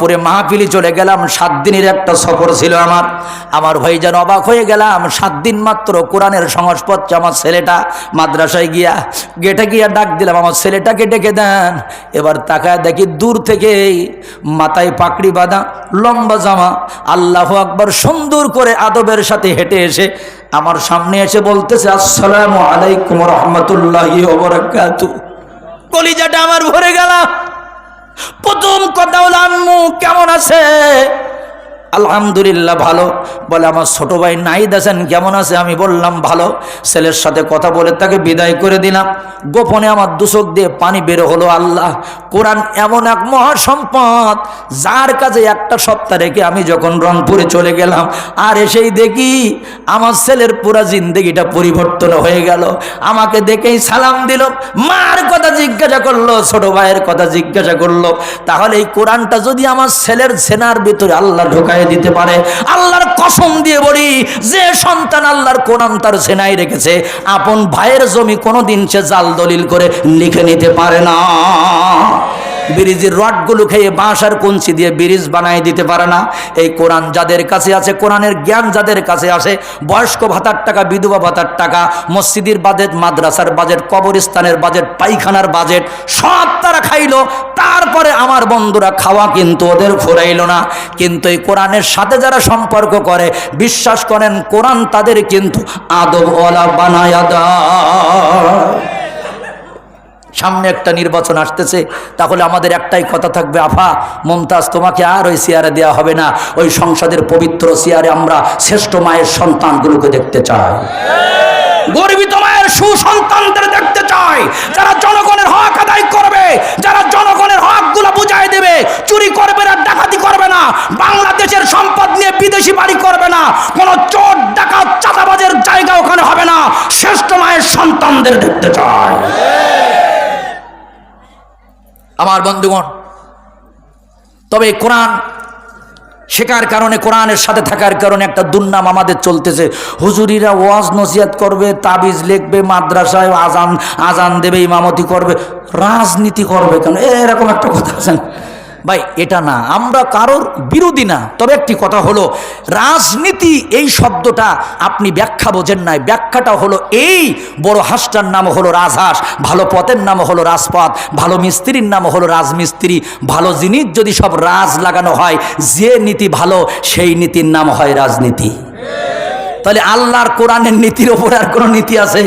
পরে মাহফিলি চলে গেলাম, সাত দিনের একটা সফর ছিল আমার। আমার ভাই যেন অবাক হয়ে গেলাম, সাত দিন মাত্র কোরআনের সংস্পদ আমার ছেলেটা মাদ্রাসায় গিয়া গেটে গিয়া ডাক দিলাম, আমার ছেলেটাকে ডেকে দেন। এবার তাকায় দেখি দূর থেকে মাথায় পাকড়ি বাঁধা, লম্বা জামা, আল্লাহ আকবর সুন্দর করে আদবের সাথে হেঁটে এসে আমার সামনে এসে বলতেছে, আসসালামু আলাইকুম রহমতুল্লাহ কলিজাটা আমার ভরে গেলাম প্রথম কথা হলো আম্মু কেমন আছে? আলহামদুলিল্লাহ ভালো। বলে আমার ছোট ভাই নাইদ আছেন, কেমন আছে? আমি বললাম, ভালো। ছেলের সাথে কথা বলে তাকে বিদায় করে দিলাম। গোপনে আমার দুচোখ দিয়ে পানি বের হলো, আল্লাহ, কোরআন এমন এক মহাসম্পদ, যার কাছে একটা সপ্তাহ রেখে আমি যখন রংপুরে চলে গেলাম, আর এসেই দেখি আমার ছেলের পুরা জিন্দগিটা পরিবর্তন হয়ে গেল। আমাকে দেখেই সালাম দিল, মার কথা জিজ্ঞাসা করল, ছোট ভাইয়ের কথা জিজ্ঞাসা করল। তাহলে এই কোরআনটা যদি আমার ছেলের সেনার ভিতরে আল্লাহ ঢোকায় দিতে পারে। আল্লাহর কসম দিয়ে বলি, যে সন্তান আল্লাহর কোরআন তার সেনাই রেখেছে, আপন ভাইয়ের জমি কোনোদিন সে জাল দলিল করে লিখে নিতে পারে না। ব্রিজের রডগুলো খেয়ে বাঁশ আর কঞ্চি দিয়ে ব্রিজ বানাই দিতে পারে না। এই কোরআন যাদের কাছে আছে, কোরআনের জ্ঞান যাদের কাছে আসে বয়স্ক ভাতার টাকা, বিধবা ভাতার টাকা, মসজিদের বাজেট মাদ্রাসার বাজেট কবরস্থানের বাজেট পায়খানার বাজেট সব তারা খাইলো। তারপরে আমার বন্ধুরা খাওয়া কিন্তু ওদের ফুরাইল না। কিন্তু এই কোরআনের সাথে যারা সম্পর্ক করে, বিশ্বাস করেন, কোরআন তাদের কিন্তু আদবওয়ালা বানায়া দেয়। সামনে একটা নির্বাচন আসতেছে, তাহলে আমাদের একটাই কথা থাকবে, আফা, মমতাজ, তোমাকে আর ওই চেয়ারে দেওয়া হবে না। ওই সংসদের পবিত্র চেয়ারে আমরা শ্রেষ্ঠ মায়ের সন্তানগুলোকে দেখতে চাই। গর্বিত মায়ের সুসন্তানদের দেখতে চাই, যারা জনগণের হক আদায় করবে, যারা জনগণের হকগুলো বুঝাই দেবে, চুরি করবে না, ডাকাতি করবে না, বাংলাদেশের সম্পদ নিয়ে বিদেশি বাড়ি করবে না, কোনো চোর, ডাকাত, চাঁদাবাজের জায়গা ওখানে হবে না, শ্রেষ্ঠ মায়ের সন্তানদের দেখতে চাই। আমার বন্ধুগণ, তবে কোরআন শেখার কারণে, কোরআনের সাথে থাকার কারণে একটা দুর্নাম আমাদের চলতেছে হুজুরিরা ওয়াজ নসিয়াত করবে, তাবিজ লিখবে, মাদ্রাসায় আজান আজান দেবে, ইমামতি করবে, রাজনীতি করবে কেন এরকম একটা কথা আছে? ভাই, এটা না, আমরা কারোর বিরোধী না। তবে একটি কথা হলো, রাজনীতি এই শব্দটা আপনি ব্যাখ্যা বোঝেন নাই। ব্যাখ্যাটা হলো এই বড় হাঁসটার নাম হলো রাজহাঁস। ভালো পথের নাম হলো রাজপথ। ভালো মিস্ত্রির নাম হলো রাজমিস্ত্রি। ভালো জিনিস যদি সব রাজ লাগানো হয়, যে নীতি ভালো, সেই নীতির নাম হয় রাজনীতি। তাহলে আল্লাহর কোরআনের নীতির ওপর আর কোনো নীতি আছে?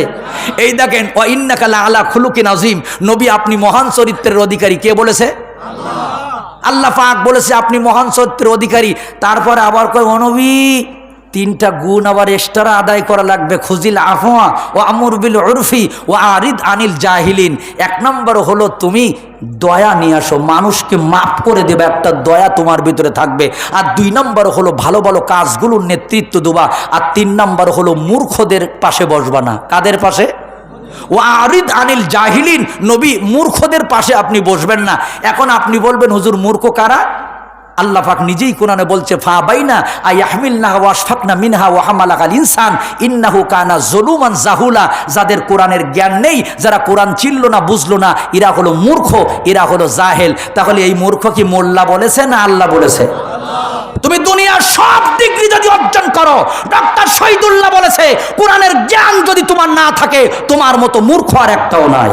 এই দেখেন ও ইন্নাকালা আলা খুলুকিন আজিম নবী আপনি মহান চরিত্রের অধিকারী। কে বলেছে? আল্লাহ পাক বলেছে, আপনি মহান সত্যের অধিকারী। তারপরে আবার কয় অনবী তিনটা গুণ আবার এক্সট্রা আদায় করা লাগবে। খুজিল আফওয়া ও আমর বিল উরফি ও আরিদ আনিল জাহিলিন। এক নম্বর হলো, তুমি দয়া নিয়ে আসো। মানুষকে মাফ করে দেবে, একটা দয়া তোমার ভিতরে থাকবে। আর দুই নম্বর হলো, ভালো ভালো কাজগুলোর নেতৃত্ব দেবা। আর তিন নম্বর হলো, মূর্খদের পাশে বসবা না। কাদের পাশে? ও আরিদ আনিল জাহিলিন, নবী মূর্খদের পাশে আপনি বসবেন না। এখন আপনি বলবেন, হুজুর, মূর্খ কারা? আল্লাহ পাক নিজেই কোরআনে বলছে, ফা বাইনা আই আহমিল না ওয়াশফাক না মিনহা ওয়াহামালাক আল ইনসান ইন্নাহু কানা জলুমান জাহুলা। যাদের কোরআনের জ্ঞান নেই, যারা কোরআন চিনল না, বুঝলো না, এরা হলো মূর্খ, এরা হলো জাহেল। তাহলে এই মূর্খ কি মোল্লা বলেছে না আল্লাহ বলেছে? তুমি দুনিয়ার সব ডিগ্রি যদি অর্জন করো ডক্টর শহীদুল্লাহ বলেছে, কোরআনের জ্ঞান যদি তোমার না থাকে, তোমার মতো মূর্খ আর একটাও নাই।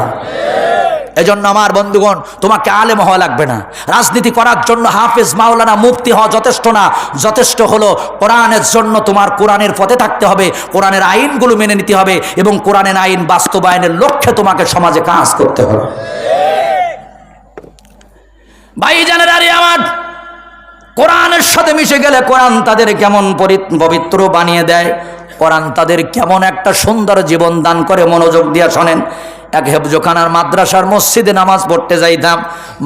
এজন্য আমার বন্ধুগণ, তোমাকে আলেম হওয়া লাগবে না। রাজনীতি করার জন্য হাফেজ মাওলানা মুফতি হওয়া যথেষ্ট না। যথেষ্ট হলো কোরআনের জন্য তোমার কোরআনের পথে থাকতে হবে, কোরআনের আইনগুলো মেনে নিতে হবে এবং কোরআনের আইন বাস্তবায়নের লক্ষ্যে তোমাকে সমাজে কাজ করতে হবে। ভাই জানেন আরে আমার কোরআনের সাথে মিশে গেলে কোরআন তাদের কেমন পবিত্র বানিয়ে দেয়? কোরআন তাদের কেমন একটা সুন্দর জীবন দান করে, মনোযোগ দিয়ে শোনেন। এক হেফজোখানার মাদ্রাসার মসজিদে নামাজ পড়তে যাইতাম।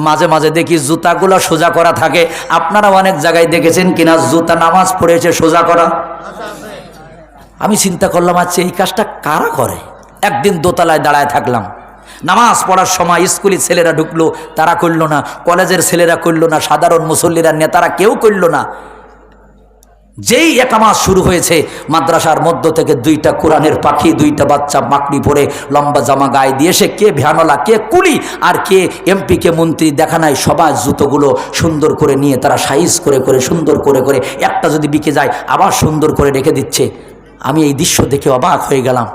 মাঝে মাঝে দেখি জুতাগুলো সোজা করা থাকে। আপনারা অনেক জায়গায় দেখেছেন কিনা, জুতা নামাজ পড়েছে সোজা করা? আমি চিন্তা করলাম আচ্ছা এই কাজটা কারা করে? একদিন দোতলায় দাঁড়ায় থাকলাম। নামাজ পড়ার সময় স্কুলের ছেলেরা ঢুকলো, তারা করল না। কলেজের ছেলেরা করল না, সাধারণ মুসল্লিরা, নেতারা কেউ করল না। যেই একামাস শুরু হয়েছে, মাদ্রাসার মধ্য থেকে দুইটা কোরআনের পাখি, দুইটা বাচ্চা মাকড়ি পরে লম্বা জামা গায়ে দিয়ে সে কে ভ্যানলা কে কুলি আর কে এমপি, কে মন্ত্রী, দেখা নাই সবার জুতোগুলো সুন্দর করে নিয়ে, তারা সাইজ করে করে, সুন্দর করে করে, একটা যদি বিকে যায়, আবার সুন্দর করে রেখে দিচ্ছে। আমি এই দৃশ্য দেখে অবাক হয়ে গেলাম।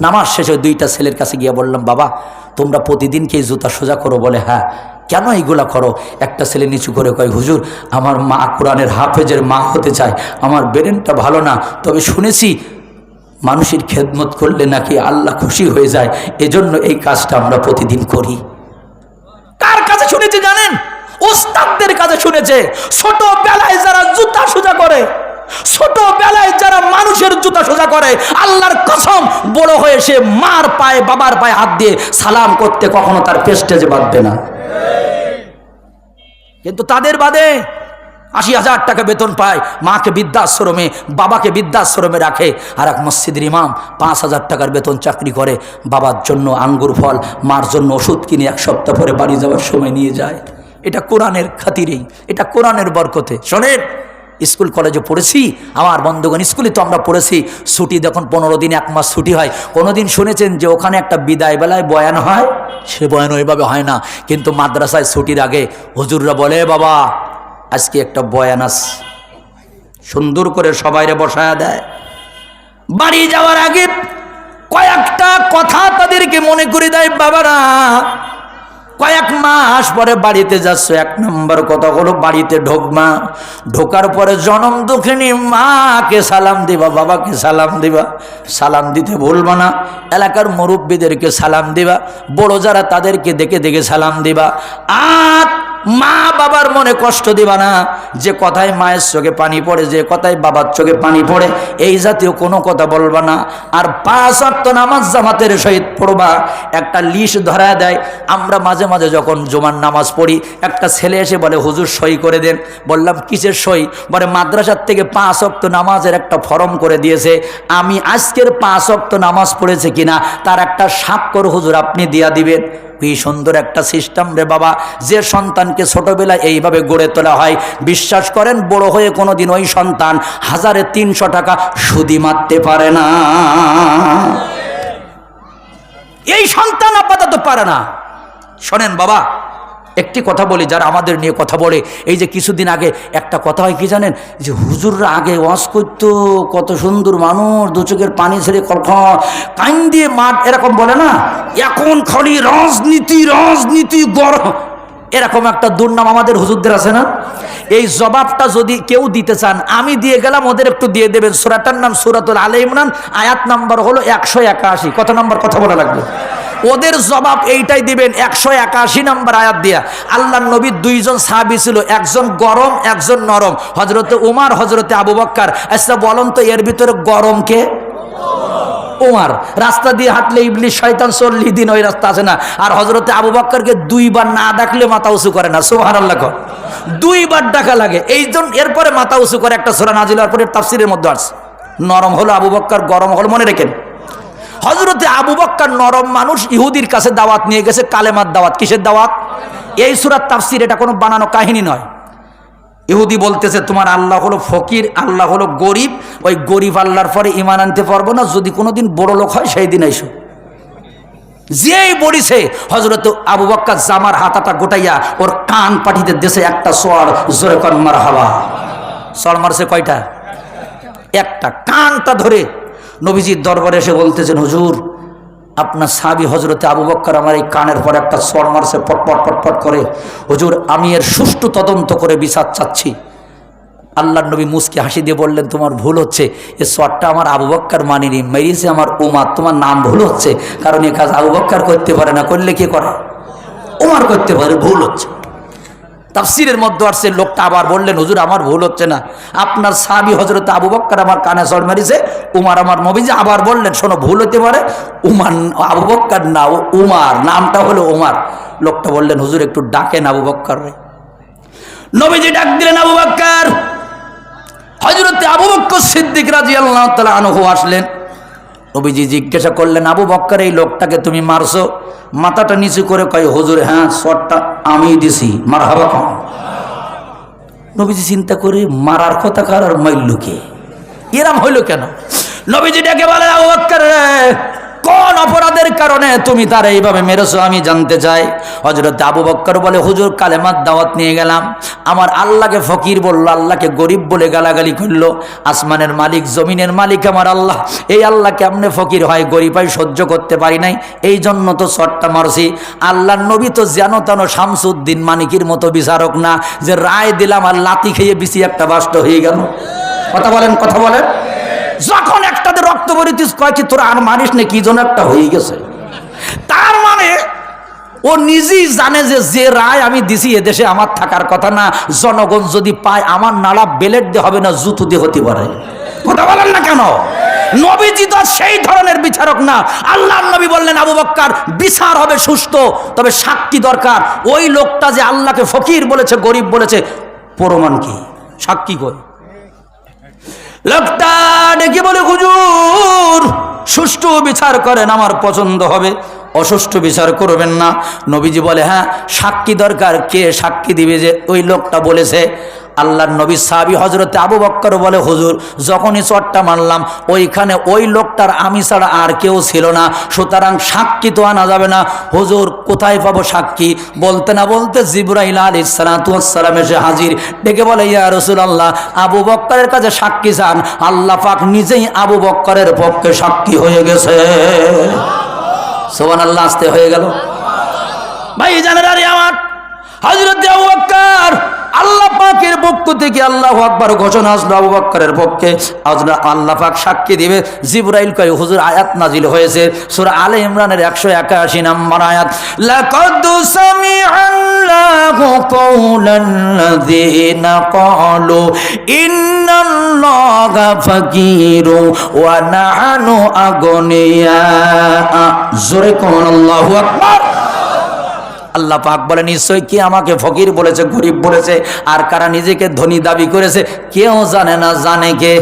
নামাজ শেষে দুইটা ছেলের কাছে গিয়ে বললাম, বাবা, তোমরা প্রতিদিন কি জুতা সোজা করো? বলে হ্যাঁ। কেন এইগুলা করো? একটা ছেলে নিচু করে কয়, হুজুর, আমার মা কোরআনের হাফেজের মা হতে চায়। আমার ব্রেনটা ভালো না, তবে শুনেছি মানুষের খেদমত করলে নাকি আল্লাহ খুশি হয়ে যায়। এজন্য এই কাজটা আমরা প্রতিদিন করি। কার কাছে শুনেছে জানেন? ওস্তাদদের কাছে শুনেছে। ছোট বেলায় যারা জুতা সোজা করে ছোট বেলায় যারা মানুষের জুতা সোজা করে, আল্লাহর কসম, বড় হয়ে সে মার পায়ে, বাবার পায়ে হাত দিয়ে সালাম করতে কখনো তার পেস্টেজে বাঁধবে না। কিন্তু তাদের বাদে আশি হাজার টাকা বেতন পায়, মাকে বৃদ্ধাশ্রমে, বাবাকে বৃদ্ধাশ্রমে রাখে, আর এক মসজিদের ইমাম পাঁচ হাজার টাকার বেতন চাকরি করে, বাবার জন্য আঙ্গুর ফল, মার জন্য ওষুধ কিনে এক সপ্তাহ পরে বাড়ি যাওয়ার সময় নিয়ে যায়। এটা কোরআনের খাতিরেই, এটা কোরআনের বরকতে। শোনেন স্কুল, কলেজে পড়েছি, আমার বন্ধুগণ স্কুলে তো আমরা পড়েছি। ছুটি যখন পনেরো দিন এক মাস ছুটি হয়। কোনোদিন শুনেছেন যে ওখানে একটা বিদায় বেলায় বয়ান হয়? সে বয়ান ওইভাবে হয় না। কিন্তু মাদ্রাসায় ছুটির আগে হজুররা বলে বাবা, আজকে একটা বয়ান আস। সুন্দর করে সবাইরে বসায়া দেয়। বাড়ি যাওয়ার আগে কয়েকটা কথা তাদেরকে মনে করে দেয়, বাবারা কয়েক মাস পরে বাড়িতে যাচ্ছ, এক নম্বর কথা হলো বাড়িতে ঢোকমা ঢোকার পরে জনম দুঃখিনী মাকে সালাম দিবা, বাবাকে সালাম দিবা। সালাম দিতে ভুলবা না। এলাকার মুরব্বীদেরকে সালাম দিবা। বড় যারা তাদেরকে দেখে দেখে সালাম দিবা। আর মা বাবার মনে কষ্ট দিবা না। যে কথায় মায়ের চোখে পানি পড়ে, যে কথায় বাবার চোখে পানি পড়ে, এই জাতীয় কোনো কথা বলবা না। আর পাঁচ অর্থ নামাজ জামাতের সহিত পড়বা, একটা লিস্ট ধরা দেয়। আমরা মাঝে মাঝে যখন জুমার নামাজ পড়ি, একটা ছেলে এসে বলে, হুজুর, সই করে দেন। বললাম, কিসের সই? বলে, মাদ্রাসার থেকে পাঁচ অক্ত নামাজের একটা ফরম করে দিয়েছে। আমি আজকের পাঁচ অক্ত নামাজ পড়েছে কিনা, তার একটা স্বাক্ষর হুজুর আপনি দিয়া দিবেন। কি সুন্দর একটা সিস্টেম রে বাবা। যে সন্তানকে ছোটবেলায় এইভাবে গড়ে তোলা হয়। বিশ্বাস করেন, বড় হয়ে কোনো দিন ওই সন্তান হাজারে তিনশো টাকা সুদি মারতে পারে না। এই সন্তান আপাতত পারে না। শোনেন বাবা, একটি কথা বলি, যারা আমাদের নিয়ে কথা বলে, এই যে কিছুদিন আগে একটা কথা হয় কি জানেন? যে হুজুররা আগে ওয়াজ করতো, কত সুন্দর মানুষ, দু চোখের পানি ছেড়ে কাইন দিয়ে মাঠ, এরকম বলে না? এখন খালি রাজনীতি রাজনীতি গরম এরকম একটা দুর্নাম আমাদের হুজুরদের আছে না? এই জবাবটা যদি কেউ দিতে চান, আমি দিয়ে গেলাম, ওদের একটু দিয়ে দেবেন। সুরাটার নাম সুরাতুল আলে ইমরান, আয়াত নাম্বার হলো একশো একাশি। কত নাম্বার কথা বলা লাগবে? ওদের জবাব এইটাই দিবেন, একশো একাশি নাম্বার আয়াত দিয়া। আল্লাহ নবীর দুইজন সাহাবি ছিল, একজন গরম, একজন নরম। হজরতে উমার হজরতে আবু বক্কার। আচ্ছা বলুন তো এর ভিতরে গরম কে উমার। রাস্তা দিয়ে হাঁটলে ইবলিশ শয়তান চল্লিশ দিন ওই রাস্তা আছে না। আর হজরতে আবু বক্করকে দুইবার না ডাকলে মাথা উঁচু করে না। সোহার আল্লাহ দুইবার ডাকা লাগে। এই জন্য এরপরে মাথা উঁচু করে একটা সোরা নাজিল পরে তাফসিরের মধ্যে আসছে। নরম হলো আবু বক্কর, গরম হলো মনে রেখেন। হজরতে আবু বক্কর নরম মানুষ, ইহুদির কাছে দাওয়াত নিয়ে গেছে, কালেমার দাওয়াত। কিসের দাওয়াত? এই সুরাত তাফসির এটা কোনো বানানো কাহিনী নয়। ইহুদি বলতেছে, তোমার আল্লাহ হলো ফকির, আল্লাহ হলো গরিব, ওই গরিব আল্লাহর পরে ইমান আনতে পারব না, যদি কোনোদিন বড় লোক হয় সেই দিন আইসো। যেই বলিছে হজরত আবু বক্কা জামার হাতাটা গোটাইয়া ওর কান পাঠিতে দেশে একটা সর জোরে কর মার হাওয়া সর মারছে কয়টা? একটা। কানটা ধরে নবীজির দরবারে এসে বলতেছেন, হুজুর আপনার সাবি হজরতে আবু বক্কর আমার এই কানের পর একটা সর মারছে পটপট পটপট করে। হজুর, আমি এর সুষ্ঠু তদন্ত করে বিচার চাচ্ছি। আল্লাহ নবী মুসকে হাসি দিয়ে বললেন, তোমার ভুল হচ্ছে। এ সরটা আমার আবু বক্কর মানিনি মেরিয়েছে আমার উমার তোমার নাম ভুল হচ্ছে। কারণ এ কাজ আবু বক্কর করতে পারে না, করলে কে করে? উমার করতে পারে, ভুল হচ্ছে। তাফসিরের মধ্যে আসছে, লোকটা আবার বললেন, হুজুর, আমার ভুল হচ্ছে না। আপনার সাবি হজরত আবু বক্কর আমার কানে সর মেরেছে, উমার আমার নবীজি আবার বললেন, শোনো, ভুল হতে পারে। উমার আবু বক্কর না ও উমার, নামটা হলো উমার। লোকটা বললেন, হুজুর, একটু ডাকেন আবু বক্কর রে। নবীজি ডাক দিলেন আবু বক্কর হজরত আবু বক্কর সিদ্দিক রাজি আল্লাহ তালা আনহু আসলেন। নবীজি জিজ্ঞাসা করলেন, আবু বক্কর, এই লোকটাকে তুমি মারছো? মাথাটা নিচু করে কয়, হজুর হ্যাঁ সরটা আমি দিছি মার হাবা নবীজি চিন্তা করে, মারার কথা কার আর কে এরাম হইল কেন? নবীজি ডেকে বলে আবু বক্কর কোন অপরাধের কারণে তুমি তার এইভাবে মেরেছো আমি জানতে চাই। হজরত আবু বক্কর বলে, হুজুর কালেমার দাওয়াত নিয়ে গেলাম। আমার আল্লাহকে ফকির বলল, আল্লাহকে গরিব বলে গালাগালি করল। আসমানের মালিক, জমিনের মালিক আমার আল্লাহ। এই আল্লাহ কেমনে ফকির হয়? গরিব হয় সহ্য করতে পারি নাই। এই জন্য তো শটটা মারছি। আল্লাহর নবী তো যেন তেন শামসুদ্দিন মানিকের মতো বিচারক না, যে রায় দিলাম আর লাতি খেয়ে বেশি একটা বাষ্ট হয়ে গেল। কথা বলেন কথা বলেন। যখন একটাতে রক্ত পরিতিস কয় কি তোরা আর মারিস না, কি যেন একটা হয়ে গেছে। তার মানে ও নিজেই জানে যে যে রায় আমি দিছি এদেশে আমার থাকার কথা না, জনগণ যদি পায়, আমার নাড়া বেলেট দিয়ে হবে না, জুতো দিয়ে হতে পারে। কথা বলেন না কেন? নবীজি তো সেই ধরনের বিচারক না। আল্লাহ নবী বললেন, আবু বক্কার, বিচার হবে সুস্থ, তবে সাক্ষী দরকার। ওই লোকটা যে আল্লাহকে ফকির বলেছে, গরিব বলেছে, প্রমাণ কি? সাক্ষী কই? লোকটা ডেকে বলে হুজুর সুষ্ঠু বিচার করেন আমার পছন্দ হবে। অসুষ্ঠু বিচার করবেন না। নবীজি বলে হ্যাঁ সাক্ষী দরকার। কে সাক্ষী দিবে যে ওই লোকটা বলেছে? আল্লাহর নবী সাবি হজরতে আবু বক্কর বলে, হুজুর, যখনই চটটা মারলাম, ওইখানে ওই লোকটার আমি ছাড়া আর কেউ ছিল না। সুতরাং সাক্ষী তো আনা যাবে না। হুজুর, কোথায় পাবো সাক্ষী? বলতে না বলতে জিব্রাইল আলী সালাতাম এসে হাজির। ডেকে বলে, ইয়া রসুল আল্লাহ আবু বক্করের কাছে সাক্ষী চান। আল্লাহ পাক নিজেই আবু বক্করের পক্ষে সাক্ষী হয়ে গেছে। সোবান আল্লাহ আসতে হয়ে গেল। ভাই আরে আমার হজরত আবু বক্কর আল্লাহ পাকের পক্ষ থেকে আল্লাহ আকবার ঘোষণা আসলো আবু বক্করের পক্ষে। আল্লাহ পাক সাক্ষী দিবে, জিব্রাইল কয়, হুজুর, আয়াত নাজিল হয়েছে। সূরা আলে ইমরানের 181 নম্বর আয়াত, লাকাদ সামিআল্লাহু কাওলাল্লাযীনা ক্বালু, ইন্নাল্লাহা ফাকীরু ওয়া নাহনু আগনিয়া। আল্লাহু আল্লাহ পাক বলে নিশ্চয় কে আমাকে ফকির বলেছে, গরিব বলেছে, আর কারা নিজেকে ধনী দাবি করেছে, কেউ জানে না, জানে কে?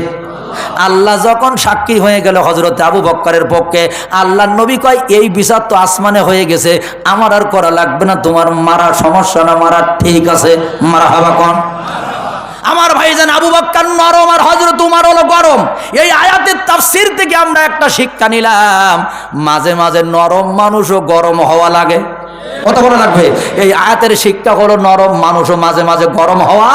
আল্লাহ যখন সাক্ষী হয়ে গেল হজরত আবু বক্করের পক্ষে আল্লাহ নবী কয়, এই বিচার তো আসমানে হয়ে গেছে, আমার আর করা লাগবে না, তোমার মারা সমস্যা না মারা ঠিক আছে মারা হাবা কন আমার ভাইজান আবু বক্কর নরম আর হজরত উমার হলো গরম। এই আয়াতের তাফসির থেকে আমরা একটা শিক্ষা নিলাম, মাঝে মাঝে নরম মানুষও গরম হওয়া লাগে। কত বড় লাগবে? এই আয়াতের শিক্ষা হলো নরম মানুষও মাঝে মাঝে গরম হওয়া।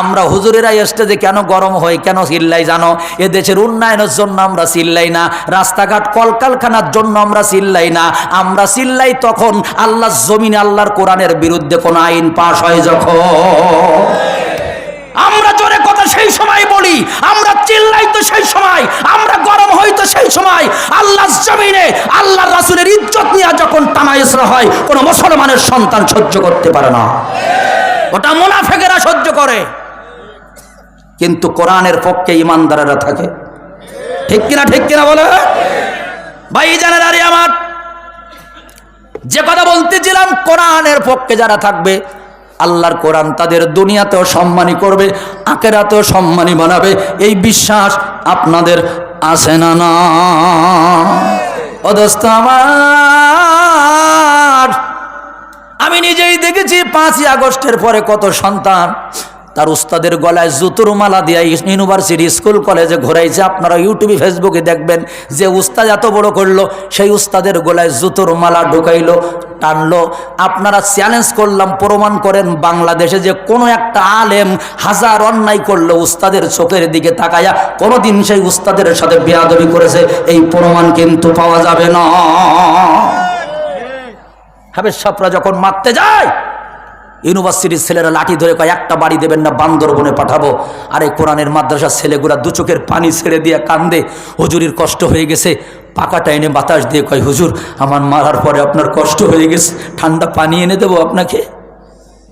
আমরা হুজুরেরা স্টেজে কেন গরম হই কেন চিল্লাই জানো? এ দেশের উন্নয়নের জন্য আমরা চিল্লাই না। রাস্তাঘাট, কলকারখানার জন্য আমরা চিল্লাই না। আমরা চিল্লাই তখন আল্লাহ জমিন, আল্লাহর কোরআনের বিরুদ্ধে কোনো আইন পাশ হয় যখন। কথা সেই সময় বলি, আমরা চিল্লাই তো সেই সময়, আমরা গরম হই তো সেই সময়। আল্লাহ জমিনে আল্লাহ রাসুলের ইজ্জত নিয়ে যখন টানা হয়, কোনো মুসলমানের সন্তান সহ্য করতে পারে না। ওটা মুনাফেকেরা সহ্য করে। কিন্তু কোরআনের পক্ষে ইমানদারেরা থাকে। ঠিক কিনা ঠিক কিনা বলে? ভাই জানেন আরে আমার, যে কথা বলতেছিলাম, কোরআনের পক্ষে যারা থাকবে আল্লাহর কোরআন তাদের দুনিয়াতেও সম্মানী করবে আকেরাতেও সম্মানী বানাবে। এই বিশ্বাস আপনাদের আছে না না? আমার, আমি নিজেই দেখেছি পাঁচই আগস্টের পরে কত সন্তান তার উস্তাদের গলায় জুতোর মালা দিয়ে ইউনিভার্সিটি, স্কুল, কলেজে ঘোরাইছে। আপনারা ইউটিউবে, ফেসবুকে দেখবেন যে উস্তাদ এত বড় করল, সেই উস্তাদের গলায় জুতোর মালা ঢুকাইলো, টানলো। আপনারা চ্যালেঞ্জ করলাম, প্রমাণ করেন, বাংলাদেশে যে কোনো একটা আলেম হাজার অন্যায় করল উস্তাদের চোখের দিকে তাকায়া কোনোদিন সেই উস্তাদের সাথে বেয়াদবি করেছে, এই প্রমাণ কিন্তু পাওয়া যাবে না। হাবের সাপরা যখন মারতে যায় ইউনিভার্সিটির ছেলেরা লাঠি ধরে কয়, একটা বাড়ি দেবেন না, বান্দরবনে পাঠাবো। আর এই কোরআনের মাদ্রাসার ছেলেগুলা দু চোখের পানি ছেড়ে দিয়ে কান্দে। হুজুরির কষ্ট হয়ে গেছে। পাকাটা এনে বাতাস দিয়ে কয়, হুজুর, আমার মারার পরে আপনার কষ্ট হয়ে গেছে। ঠান্ডা পানি এনে দেবো আপনাকে?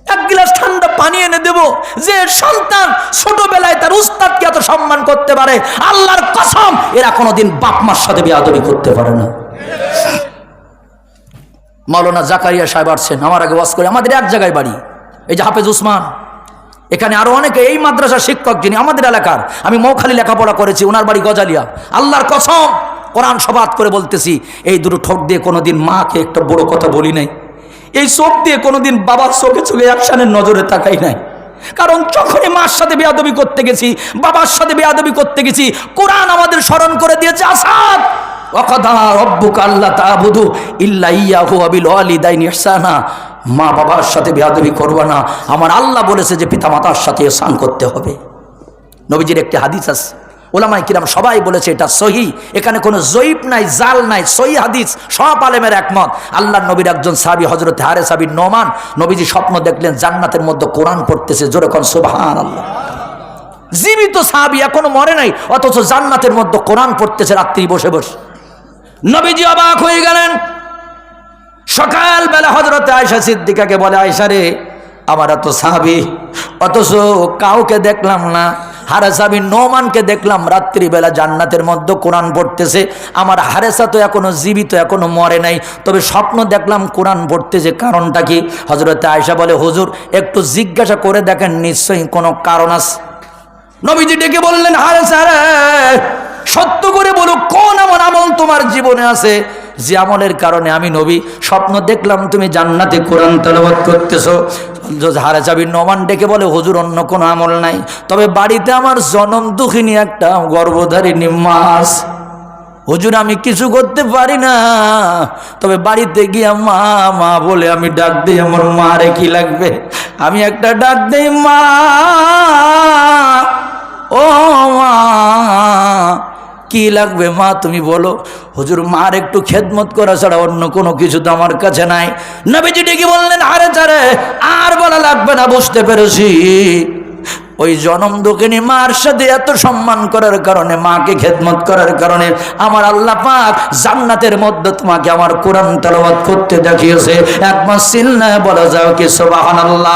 এক গ্লাস ঠান্ডা পানি এনে দেব। যে সন্তান ছোটবেলায় তার উস্তাদকে এত সম্মান করতে পারে, আল্লাহর কসম, এরা কোনোদিন বাপ মার সাথে বিয়াদবি করতে পারে না। মাওলানা জাকারিয়া সাহেব আসছেন, আমার আগে ওয়াজ করে। আমাদের এক জায়গায় বাড়ি, এই যে হাফেজ উসমান। এখানে আরও অনেকে, এই মাদ্রাসার শিক্ষক যিনি, আমাদের এলাকার, আমি মৌখালি লেখাপড়া করেছি ওনার বাড়ি গজালিয়া। আল্লাহর কসম, কোরআন সবাদ করে বলতেছি, এই দুটো ঠোঁট দিয়ে কোনোদিন মাকে একটা বড় কথা বলি নাই। এই চোখ দিয়ে কোনোদিন বাবার চোখে চোখে একসানের নজরে তাকাই নাই। কারণ যখনই মার সাথে বেয়াদবি করতে গেছি, বাবার সাথে বেয়াদবি করতে গেছি, কোরআন আমাদের স্মরণ করে দিয়েছে, আসাদ! ওয়াকাদা রব্বুকা আল্লাহ তা'বুদু ইল্লা ইয়াহু ওয়া বিল ওয়ালিদাইনি ইহসানা। মা বাবার সাথে বেয়াদবি করবা না। আমার আল্লাহ বলেছে যে পিতামাতার সাথে ইহসান করতে হবে। নবীজির একটি হাদিস আছে। ওলামাই কিরাম সবাই বলেছে এটা সহি। এখানে কোনো জয়ীব নাই, জাল নাই, সহি হাদিস। সব আলেমের একমত। আল্লাহ নবীর একজন সাবি হজরত হারে সাবির নোমান। নবীজি স্বপ্ন দেখলেন, জান্নাতের মধ্যে কোরআন পড়তেছে। জোরে কোন সুবহান আল্লাহ জীবিত সাহাবি এখনও মরে নাই, অথচ জান্নাতের মধ্যে কোরআন পড়তেছে রাত্রি বসে বসে। নবীজি অবাক হয়ে গেলেন। সকালবেলা হজরতে আয়সা সিদ্দিকাকে বলে আয়সা রে, আমার এত সাহাবি, অথচ কাউকে দেখলাম না। হারেসাবি নোমানকে দেখলাম রাত্রিবেলা জান্নাতের মধ্যে কোরআন পড়তেছে। আমার হারেসা তো এখনও জীবিত, এখনও মরে নাই। তবে স্বপ্ন দেখলাম কোরআন পড়তেছে, কারণটা কি? হজরতে আয়সা বলে, হুজুর, একটু জিজ্ঞাসা করে দেখেন, নিশ্চয়ই কোনো কারণ আছে? নবীজি ডেকে বললেন, হারেসা স্যারে সত্য করে বলো কোন এমন আমল তোমার জীবনে আছে যে আমলের কারণে আমি নবী স্বপ্ন দেখলাম, তুমি জান্নাতে কোরআন তেলাওয়াত করতেছো? হারে চাবি নমান ডেকে বলে, হুজুর, অন্য কোনো আমল নাই। তবে বাড়িতে আমার জনম দুঃখিনী একটা গর্ভধারিণী মাস হুজুর, আমি কিছু করতে পারি না। তবে বাড়িতে গিয়ে মা মা বলে, আমি ডাক দিই আমার মা মারে কি লাগবে? আমি একটা ডাক দিই মা। ও মা কি লাগবে মা তুমি বলো? হুজুর, মার একটু খেদমত করা ছাড়া অন্য কোনো কিছু তো আমার কাছে নাই। নবীজি ডেকে বললেন, আরে চারে আর বলা লাগবে না, বুঝতে পেরেছি। ওই জনম দোকানি মার সাথে এত সম্মান করার কারণে, মাকে খেদমত করার কারণে আমার আল্লাহ পাক জান্নাতের মধ্যে তোমাকে আমার কোরআন তেলাওয়াত করতে দেখিয়েছে। একমাস সিল বলা যাও কি সুবহানাল্লাহ।